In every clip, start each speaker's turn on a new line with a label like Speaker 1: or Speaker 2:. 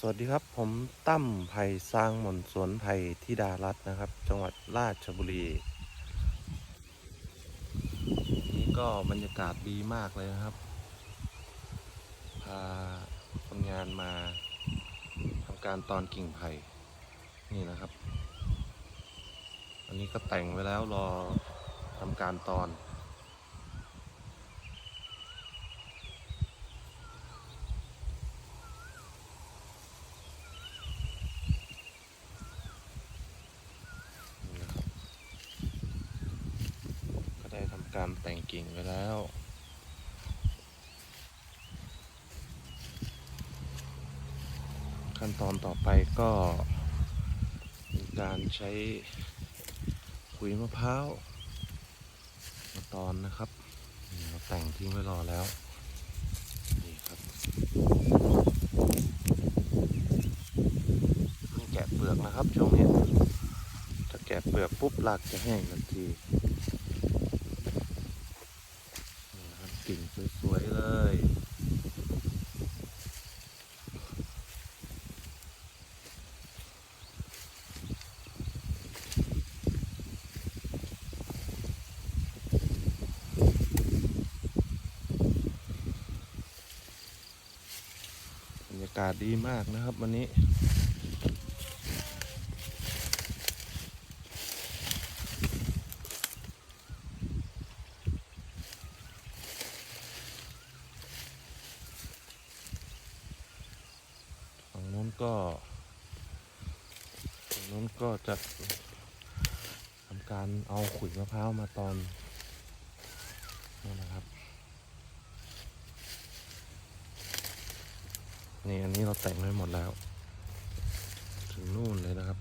Speaker 1: สวัสดีครับ ผมตั้มไผ่สร้างหม่นสวนไผ่ทิดารัตนะครับ จังหวัดราชบุรี นี่ก็บรรยากาศดีมากเลยนะครับ พาคนงานมาทำการตอนกิ่งไผ่นี่นะครับ อันนี้ก็แต่งไว้แล้วรอทำการตอนนะครับก็ได้ทำ การแต่งกิ่งไว้แล้ว ขั้นตอนต่อไปก็มีการใช้ขุยมะพร้าวมาตอนนะครับนี่เราแต่งทิ้งไว้รอแล้วนี่ครับเพิ่งแกะเปลือกนะครับช่วงนี้ถ้าแกะเปลือกปุ๊บรากจะแห้งทันทีนี่นะครับ กิ่งสวยๆเลยบรรยากาศดีมากนะครับวันนี้ ก็ฝั่งนู้นก็จะทำการเอาขุยมะพร้าวมาตอนนี่นะครับ นี่อันนี้เราแต่งไว้หมดแล้ว ถึงนู่นเลยนะครับ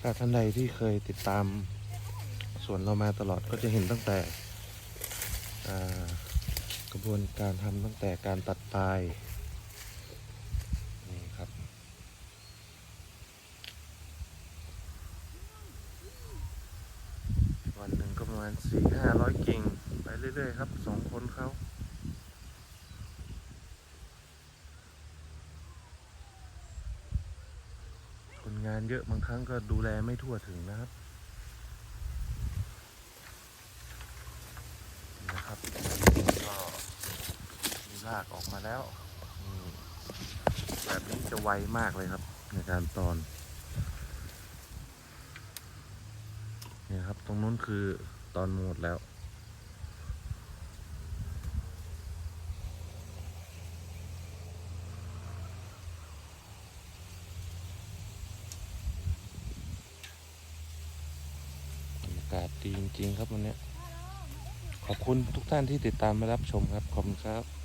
Speaker 1: ถ้าท่านใดที่เคยติดตาม สวนเรามาตลอดก็จะเห็นตั้งแต่กระบวนการทำตั้งแต่การตัดปลายนี่ครับ วันหนึ่งก็ประมาณสี่ห้าร้อยกิ่ง ไปเรื่อย ๆ ครับสองคนเขาคนงานเยอะบางครั้งก็ดูแลไม่ทั่วถึงนะครับก็ มีรากออกมาแล้วแบบนี้จะไวมากเลยครับ ในการตอนเนี่ยครับตรงนู้นคือตอนหมดแล้วากาศดีจริง ๆ ครับวันนี้ ขอบคุณทุกท่านที่ติดตามมารับชมครับ ขอบคุณครับ